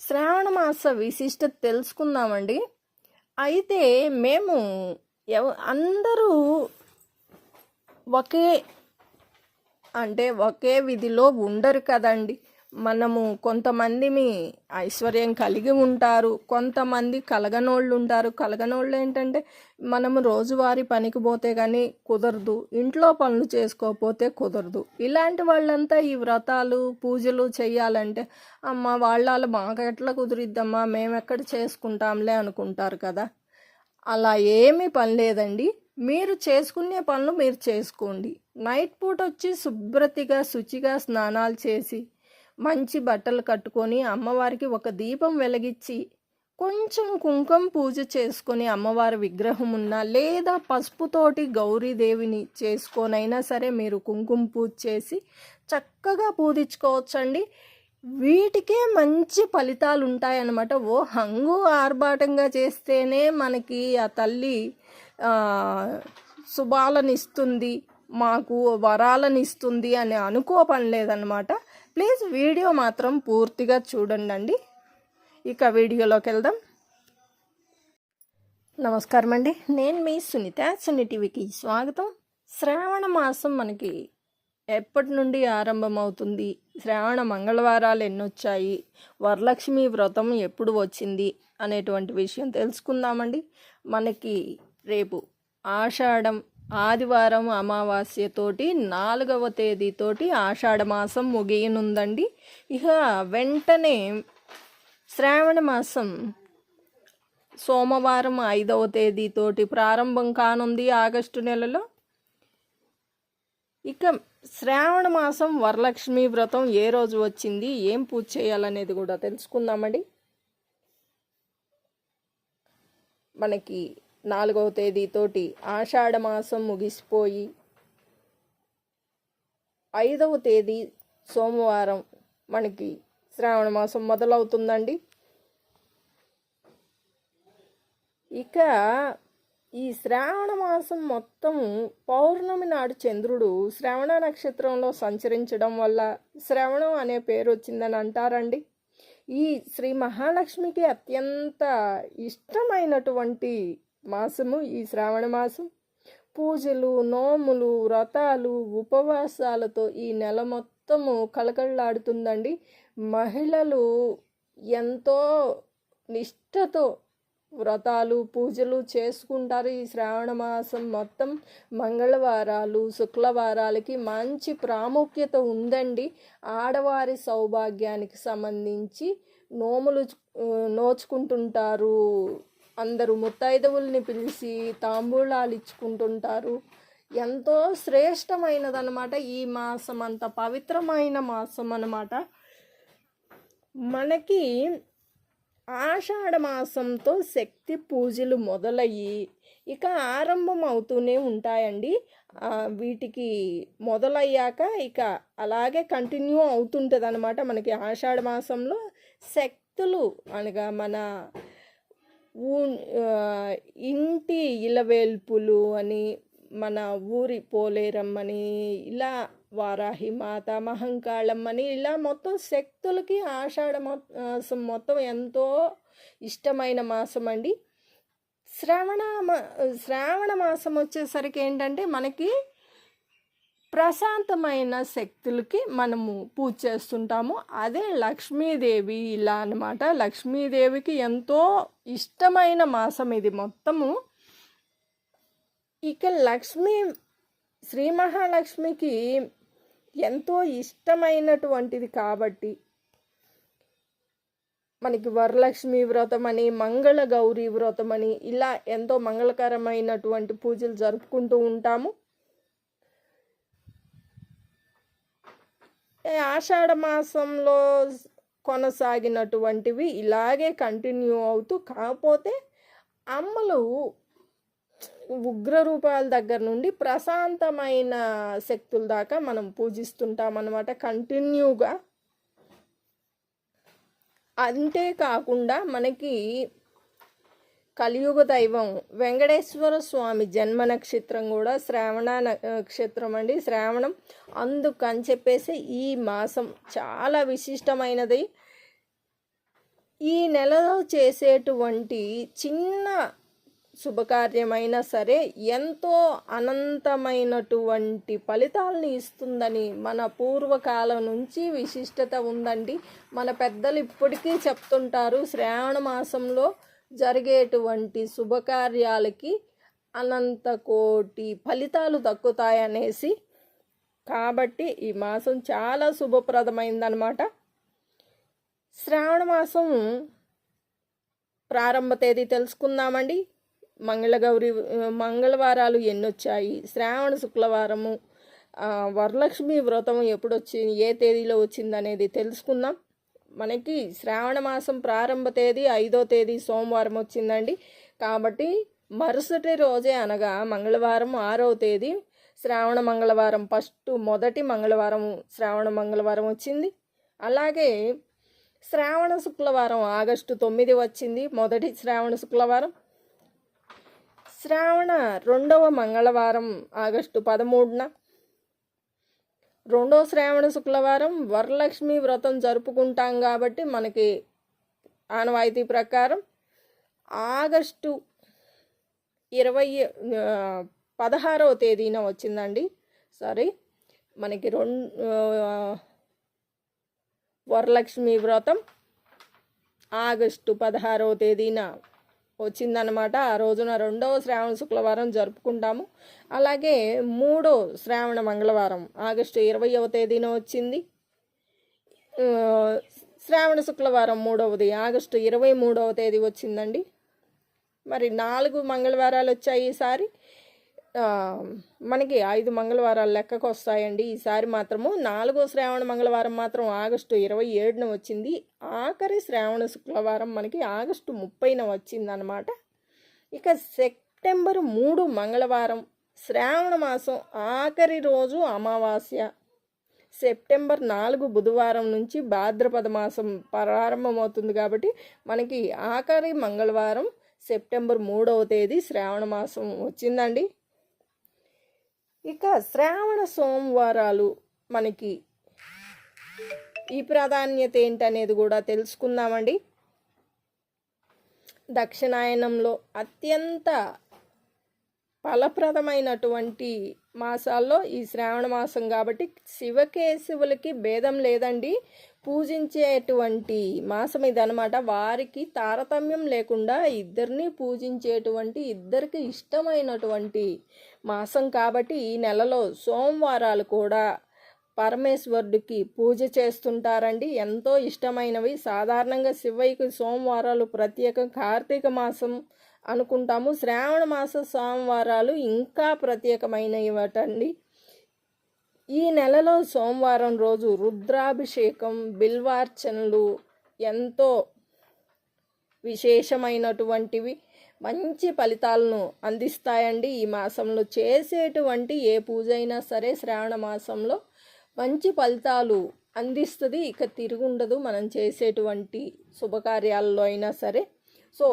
శ్రావణ మాస విశిష్టత తెలుసుకుందామండి. అయితే మేము ఎవ అందరూ ఒకే అంటే ఒకే విధిలో ఉండరు కదండి. మనము కొంతమందిని ఐశ్వర్యం కలిగి ఉంటారు కొంతమంది కలగనోళ్ళు ఉంటారు. కలగనోళ్ళు ఏంటంటే మనము రోజువారి పనికి పోతే కానీ కుదరదు. ఇంట్లో పనులు చేసుకోకపోతే కుదరదు. ఇలాంటి వాళ్ళంతా ఈ వ్రతాలు పూజలు చేయాలంటే అమ్మ వాళ్ళ మాకు ఎట్లా కుదిరిద్దమ్మా మేము ఎక్కడ చేసుకుంటాంలే అనుకుంటారు కదా. అలా ఏమీ పని లేదండి. మీరు చేసుకునే పనులు మీరు చేసుకోండి. నైట్ పూట వచ్చి శుభ్రతిగా శుచిగా స్నానాలు చేసి మంచి బట్టలు కట్టుకొని అమ్మవారికి ఒక దీపం వెలిగించి కొంచెం కుంకుమ పూజ చేసుకొని అమ్మవారి విగ్రహం ఉన్నా లేదా పసుపుతోటి గౌరీదేవిని చేసుకొనైనా సరే మీరు కుంకుమ పూజ చేసి చక్కగా పూజించుకోవచ్చండి. వీటికే మంచి ఫలితాలు ఉంటాయన్నమాట. ఓ హంగు ఆర్భాటంగా చేస్తేనే మనకి ఆ తల్లి శుభాలను ఇస్తుంది మాకు వరాలను ఇస్తుంది అని అనుకో పని లేదనమాట ప్లీజ్ వీడియో మాత్రం పూర్తిగా చూడండి అండి ఇక వీడియోలోకి వెళ్దాం. నమస్కారం అండి. నేను మీ సునీత సుని టీవీకి స్వాగతం. శ్రావణ మాసం మనకి ఎప్పటి నుండి ఆరంభమవుతుంది? శ్రావణ మంగళవారాలు ఎన్నొచ్చాయి? వరలక్ష్మి వ్రతం ఎప్పుడు వచ్చింది? అనేటువంటి విషయం తెలుసుకుందామండి. మనకి రేపు ఆషాఢం ఆదివారం అమావాస్యతోటి నాలుగవ తేదీతోటి ఆషాఢమాసం ముగియనుందండి. ఇక వెంటనే శ్రావణ మాసం సోమవారం ఐదవ తేదీతోటి ప్రారంభం కానుంది ఆగస్టు నెలలో. ఇక శ్రావణ మాసం వరలక్ష్మి వ్రతం ఏ రోజు వచ్చింది ఏం పూజ చేయాలనేది కూడా తెలుసుకుందామండి. మనకి నాలుగవ తేదీతోటి ఆషాఢమాసం ముగిసిపోయి ఐదవ తేదీ సోమవారం మనకి శ్రావణ మాసం మొదలవుతుందండి. ఇక ఈ శ్రావణ మాసం మొత్తం పౌర్ణమి నాడు చంద్రుడు శ్రవణ నక్షత్రంలో సంచరించడం వల్ల శ్రవణం అనే పేరు వచ్చిందని అంటారండి. ఈ శ్రీ మహాలక్ష్మికి అత్యంత ఇష్టమైనటువంటి మాసము ఈ శ్రావణ మాసం. పూజలు నోములు వ్రతాలు ఉపవాసాలతో ఈ నెల మొత్తము కళకళలాడుతుందండి. మహిళలు ఎంతో నిష్టతో వ్రతాలు పూజలు చేసుకుంటారు ఈ శ్రావణ మాసం మొత్తం. మంగళవారాలు శుక్రవారాలకి మంచి ప్రాముఖ్యత ఉందండి. ఆడవారి సౌభాగ్యానికి సంబంధించి నోములు నోచుకుంటుంటారు అందరూ ముత్తైదవుల్ని పిలిచి తాంబూలాలు ఇచ్చుకుంటుంటారు. ఎంతో శ్రేష్టమైనదనమాట ఈ మాసం అంత పవిత్రమైన మాసం అనమాట మనకి ఆషాఢ మాసంతో శక్తి పూజలు మొదలయ్యి ఇక ఆరంభం అవుతూనే ఉంటాయండి వీటికి మొదలయ్యాక ఇక అలాగే కంటిన్యూ అవుతుంటుంది అనమాట మనకి ఆషాఢ మాసంలో శక్తులు అనగా మన ఇంటి ఇలవేల్పులు అని మన ఊరి పోలేరమ్మని ఇలా వారాహి మాత మహంకాళమ్మని అని ఇలా మొత్తం శక్తులకి ఆషాఢ మొ- మాసం మొత్తం ఎంతో ఇష్టమైన మాసం అండి శ్రావణ మా- శ్రావణ మాసం వచ్చేసరికి ఏంటంటే మనకి ప్రశాంతమైన శక్తులకి మనము పూజ చేస్తుంటాము. అదే లక్ష్మీదేవి ఇలా అన్నమాట. లక్ష్మీదేవికి ఎంతో ఇష్టమైన మాసం ఇది మొత్తము. ఇక లక్ష్మీ శ్రీ మహాలక్ష్మికి ఎంతో ఇష్టమైనటువంటిది కాబట్టి మనకి వరలక్ష్మి వ్రతం అని మంగళ గౌరీ వ్రతం అని ఇలా ఎంతో మంగళకరమైనటువంటి పూజలు జరుపుకుంటూ ఉంటాము. ఆషాఢ మాసంలో కొనసాగినటువంటివి ఇలాగే కంటిన్యూ అవుతూ కాకపోతే అమ్మలు ఉగ్ర రూపాల దగ్గర నుండి ప్రశాంతమైన శక్తుల దాకా మనం పూజిస్తుంటాం అన్నమాట కంటిన్యూగా అంతేకాకుండా మనకి కలియుగ దైవం వెంకటేశ్వర స్వామి జన్మ నక్షత్రం కూడా శ్రావణ నక్షత్రం అండి. శ్రావణం అందుకని చెప్పేసి ఈ మాసం చాలా విశిష్టమైనది. ఈ నెలలో చేసేటువంటి చిన్న శుభకార్యమైనా సరే ఎంతో అనంతమైనటువంటి ఫలితాలను ఇస్తుందని మన పూర్వకాలం నుంచి విశిష్టత ఉందండి. మన పెద్దలు ఇప్పటికీ చెప్తుంటారు. శ్రావణ మాసంలో జరిగేటువంటి శుభకార్యాలకి అనంత కోటి ఫలితాలు దక్కుతాయనేసి కాబట్టి ఈ మాసం చాలా శుభప్రదమైందనమాట శ్రావణ మాసం ప్రారంభ తేదీ తెలుసుకుందామండి. మంగళగౌరి మంగళవారాలు ఎన్నొచ్చాయి? శ్రావణ శుక్రవారము వరలక్ష్మి వ్రతం ఎప్పుడు వచ్చింది ఏ తేదీలో వచ్చింది అనేది తెలుసుకుందాం. మనకి శ్రావణ మాసం ప్రారంభ తేదీ ఐదో తేదీ సోమవారం వచ్చిందండి. కాబట్టి మరుసటి రోజే అనగా మంగళవారం ఆరవ తేదీ శ్రావణ మంగళవారం ఫస్ట్ మొదటి మంగళవారం శ్రావణ మంగళవారం వచ్చింది. అలాగే శ్రావణ శుక్రవారం ఆగస్టు తొమ్మిది వచ్చింది మొదటి శ్రావణ శుక్రవారం శ్రావణ రెండవ మంగళవారం ఆగస్టు పదమూడున రెండో శ్రావణ శుక్రవారం వరలక్ష్మి వ్రతం జరుపుకుంటాం కాబట్టి మనకి ఆనవాయితీ ప్రకారం ఆగస్టు ఇరవై పదహారవ తేదీన వచ్చిందండి. సారీ మనకి రెండు వరలక్ష్మి వ్రతం ఆగస్టు పదహారవ తేదీన వచ్చిందనమాట ఆ రోజున రెండవ శ్రావణ శుక్రవారం జరుపుకుంటాము. అలాగే మూడో శ్రావణ మంగళవారం ఆగస్టు ఇరవైవ తేదీన వచ్చింది. శ్రావణ శుక్రవారం మూడవది ఆగస్టు ఇరవై మూడవ తేదీ వచ్చిందండి. మరి నాలుగు మంగళవారాలు వచ్చాయి ఈసారి. మనకి ఐదు మంగళవారాలు లెక్కకు వస్తాయండి. ఈసారి మాత్రము నాలుగో శ్రావణ మంగళవారం మాత్రం ఆగస్టు ఇరవై ఏడున వచ్చింది. ఆఖరి శ్రావణ శుక్రవారం మనకి ఆగస్టు ముప్పైన వచ్చిందనమాట ఇక సెప్టెంబర్ మూడు మంగళవారం శ్రావణ మాసం ఆఖరి రోజు అమావాస్య. సెప్టెంబర్ నాలుగు బుధవారం నుంచి భాద్రపద మాసం ప్రారంభమవుతుంది కాబట్టి మనకి ఆఖరి మంగళవారం సెప్టెంబర్ మూడవ తేదీ శ్రావణ మాసం వచ్చిందండి. ఇక శ్రావణ సోమవారాలు మనకి ఈ ప్రాధాన్యత ఏంటనేది కూడా తెలుసుకుందామండి. దక్షిణాయనంలో అత్యంత ఫలప్రదమైనటువంటి మాసాల్లో ఈ శ్రావణ మాసం కాబట్టి శివకేశవులకి భేదం లేదండి. పూజించేటువంటి మాసం ఇదనమాట వారికి తారతమ్యం లేకుండా ఇద్దరిని పూజించేటువంటి ఇద్దరికి ఇష్టమైనటువంటి మాసం కాబట్టి ఈ నెలలో సోమవారాలు కూడా పరమేశ్వరుడికి పూజ చేస్తుంటారండి. ఎంతో ఇష్టమైనవి. సాధారణంగా శివయ్యకి సోమవారాలు ప్రత్యేకం. కార్తీక మాసం అనుకుంటాము. శ్రావణ మాస సోమవారాలు ఇంకా ప్రత్యేకమైనవటండి. ఈ నెలలో సోమవారం రోజు రుద్రాభిషేకం బిల్వార్చనలు ఎంతో విశేషమైనటువంటివి. మంచి ఫలితాలను అందిస్తాయండి ఈ మాసంలో. చేసేటువంటి ఏ పూజ అయినా సరే శ్రావణ మాసంలో మంచి ఫలితాలు అందిస్తుంది. ఇక తిరుగుండదు మనం చేసేటువంటి శుభకార్యాల్లో అయినా సరే. సో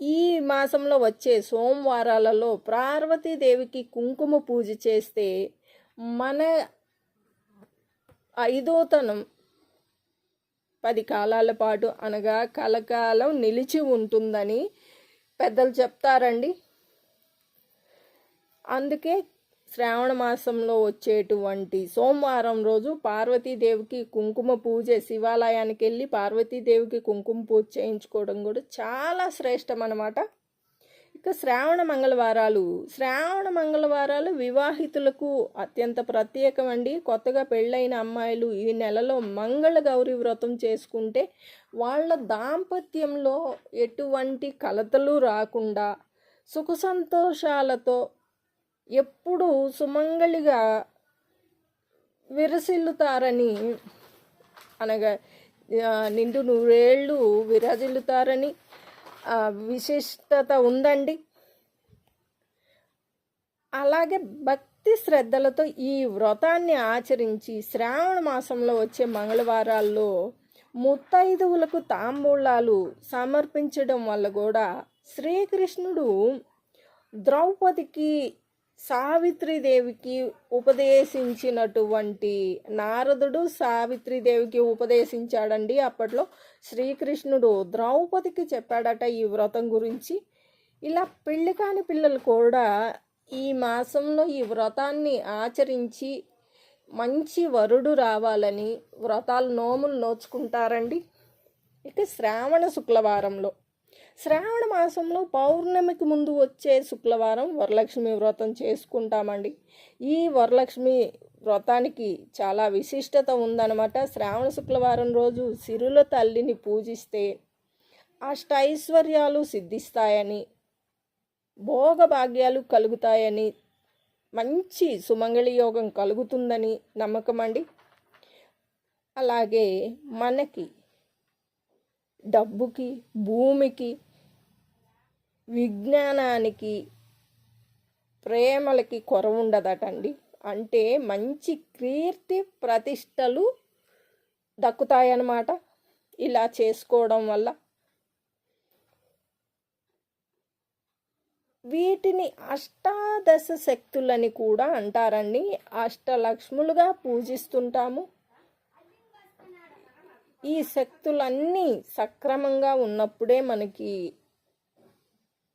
ఈ మాసంలో వచ్చే సోమవారాలలో పార్వతీదేవికి కుంకుమ పూజ చేస్తే మన ఐదోతనం పది కాలాల పాటు అనగా కలకాలం నిలిచి ఉంటుందని పెద్దలు చెప్తారండి. అందుకే శ్రావణ మాసంలో వచ్చేటువంటి సోమవారం రోజు పార్వతీదేవికి కుంకుమ పూజ శివాలయానికి వెళ్ళి పార్వతీదేవికి కుంకుమ పూజ చేయించుకోవడం కూడా చాలా శ్రేష్టం అన్నమాట. ఇక శ్రావణ మంగళవారాలు. శ్రావణ మంగళవారాలు వివాహితులకు అత్యంత ప్రత్యేకం అండి. కొత్తగా పెళ్ళైన అమ్మాయిలు ఈ నెలలో మంగళ గౌరి వ్రతం చేసుకుంటే వాళ్ళ దాంపత్యంలో ఎటువంటి కలతలు రాకుండా సుఖ సంతోషాలతో ఎప్పుడూ సుమంగళిగా విరసిల్లుతారని అనగా నిండు నూరేళ్ళు విరాజిల్లుతారని విశిష్టత ఉందండి. అలాగే భక్తి శ్రద్ధలతో ఈ వ్రతాన్ని ఆచరించి శ్రావణ మాసంలో వచ్చే మంగళవారాల్లో ముత్తైదువులకు తాంబూలాలు సమర్పించడం వల్ల కూడా శ్రీకృష్ణుడు ద్రౌపదికి సావిత్రిదేవికి ఉపదేశించినటువంటి నారదుడు సావిత్రిదేవికి ఉపదేశించాడండి. అప్పట్లో శ్రీకృష్ణుడు ద్రౌపదికి చెప్పాడట ఈ వ్రతం గురించి. ఇలా పెళ్ళి కాని పిల్లలు కూడా ఈ మాసంలో ఈ వ్రతాన్ని ఆచరించి మంచి వరుడు రావాలని వ్రతాలు నోములు నోచుకుంటారండి. ఇక శ్రావణ శుక్లవారంలో శ్రావణ మాసంలో పౌర్ణమికి ముందు వచ్చే శుక్రవారం వరలక్ష్మి వ్రతం చేసుకుంటామండి. ఈ వరలక్ష్మి వ్రతానికి చాలా విశిష్టత ఉందన్నమాట. శ్రావణ శుక్రవారం రోజు సిరుల తల్లిని పూజిస్తే అష్టైశ్వర్యాలు సిద్ధిస్తాయని భోగభాగ్యాలు కలుగుతాయని మంచి సుమంగళి యోగం కలుగుతుందని నమ్మకం అండి అలాగే మనకి డబ్బుకి భూమికి విజ్ఞానానికి ప్రేమలకి కొర ఉండదటండి అంటే మంచి కీర్తి ప్రతిష్టలు దక్కుతాయన్నమాట. ఇలా చేసుకోవడం వల్ల వీటిని అష్టాదశ శక్తులని కూడా అంటారండి. అష్టలక్ష్ములుగా పూజిస్తుంటాము. ఈ శక్తులన్నీ సక్రమంగా ఉన్నప్పుడే మనకి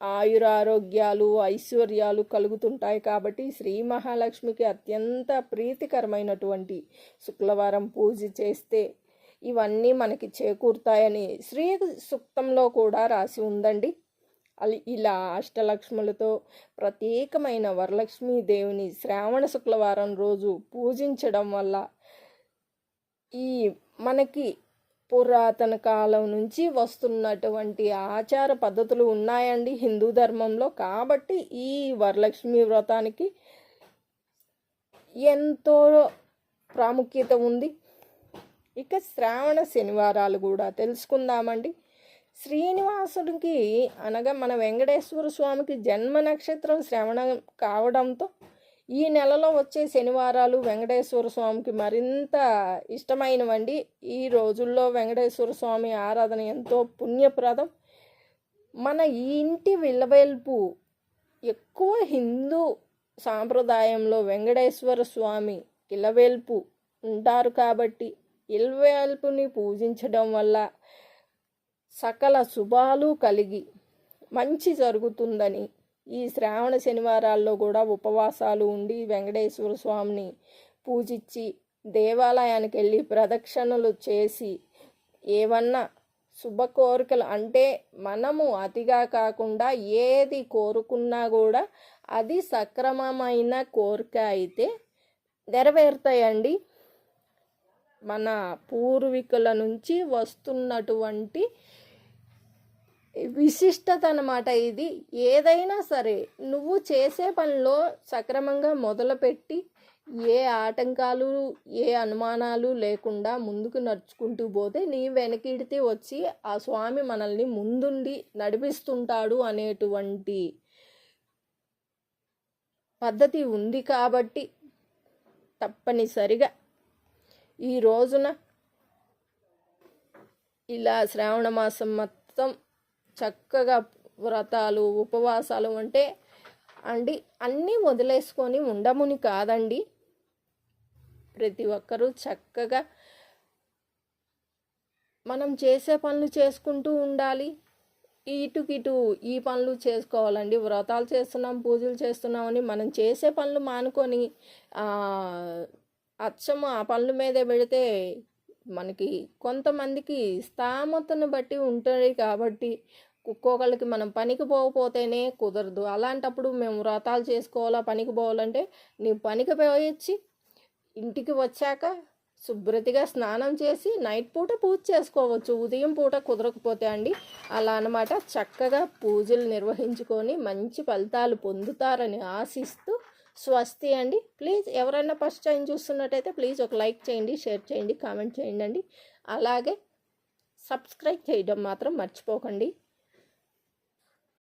ఆయురారోగ్యాలు ఐశ్వర్యాలు కలుగుతుంటాయి కాబట్టి శ్రీ మహాలక్ష్మికి అత్యంత ప్రీతికరమైనటువంటి శుక్రవారం పూజ చేస్తే ఇవన్నీ మనకి చేకూరుతాయని శ్రీ సూక్తంలో కూడా రాసి ఉందండి. ఇలా అష్టలక్ష్ములతో ప్రత్యేకమైన వరలక్ష్మీ దేవుని శ్రావణ శుక్రవారం రోజు పూజించడం వల్ల ఈ మనకి పురాతన కాలం నుంచి వస్తున్నటువంటి ఆచార పద్ధతులు ఉన్నాయండి హిందూ ధర్మంలో. కాబట్టి ఈ వరలక్ష్మి వ్రతానికి ఎంతో ప్రాముఖ్యత ఉంది. ఇక శ్రావణ శనివారాలు కూడా తెలుసుకుందామండి. శ్రీనివాసుడికి అనగా మన వెంకటేశ్వర స్వామికి జన్మ నక్షత్రం శ్రవణం కావడంతో ఈ నెలలో వచ్చే శనివారాలు వెంకటేశ్వర స్వామికి మరింత ఇష్టమైనవండి. ఈ రోజుల్లో వెంకటేశ్వర స్వామి ఆరాధన ఎంతో పుణ్యప్రదం. మన ఈ ఇంటి విలవేల్పు ఎక్కువ హిందూ సాంప్రదాయంలో వెంకటేశ్వర స్వామి ఇలవేల్పు ఉంటారు కాబట్టి ఇలవేల్పుని పూజించడం వల్ల సకల శుభాలు కలిగి మంచి జరుగుతుందని ఈ శ్రావణ శనివారాల్లో కూడా ఉపవాసాలు ఉండి వెంకటేశ్వర స్వామిని పూజించి దేవాలయానికి వెళ్ళి ప్రదక్షిణలు చేసి ఏమన్నా శుభ కోరికలు అంటే మనము అతిగా కాకుండా ఏది కోరుకున్నా కూడా అది సక్రమమైన కోరిక అయితే నెరవేరుతాయండి. మన పూర్వీకుల నుంచి వస్తున్నటువంటి విశిష్టత అనమాట ఇది. ఏదైనా సరే నువ్వు చేసే పనిలో సక్రమంగా మొదలుపెట్టి ఏ ఆటంకాలు ఏ అనుమానాలు లేకుండా ముందుకు నడుచుకుంటూ పోతే నీ వెనకిడితే వచ్చి ఆ స్వామి మనల్ని ముందుండి నడిపిస్తుంటాడు అనేటువంటి పద్ధతి ఉంది కాబట్టి తప్పనిసరిగా ఈ రోజున ఇలా శ్రావణ మాసం మొత్తం చక్కగా వ్రతాలు ఉపవాసాలు అంటే అండి అన్నీ వదిలేసుకొని ఉండముని కాదండి. ప్రతి ఒక్కరూ చక్కగా మనం చేసే పనులు చేసుకుంటూ ఉండాలి. ఇటుకిటు ఈ పనులు చేసుకోవాలండి. వ్రతాలు చేస్తున్నాం పూజలు చేస్తున్నామని మనం చేసే పనులు మానుకొని అచ్చం ఆ పనుల మీదే పెడితే మనకి కొంతమందికి స్థామతను బట్టి ఉంటుంది కాబట్టి ఒక్కొక్కళ్ళకి మనం పనికి పోకపోతేనే కుదరదు. అలాంటప్పుడు మేము వ్రతాలు చేసుకోవాలా పనికి పోవాలంటే నీవు పనికి పోయొచ్చి ఇంటికి వచ్చాక శుభ్రతగా స్నానం చేసి నైట్ పూట పూజ చేసుకోవచ్చు. ఉదయం పూట కుదరకపోతే అండి అలా అనమాట చక్కగా పూజలు నిర్వహించుకొని మంచి ఫలితాలు పొందుతారని ఆశిస్తూ స్వస్తి అండి. ప్లీజ్ ఎవరైనా ఫస్ట్ టైం చూస్తున్నట్టయితే ప్లీజ్ ఒక లైక్ చేయండి షేర్ చేయండి కామెంట్ చేయండి అండి అలాగే సబ్స్క్రైబ్ చేయడం మాత్రం మర్చిపోకండి.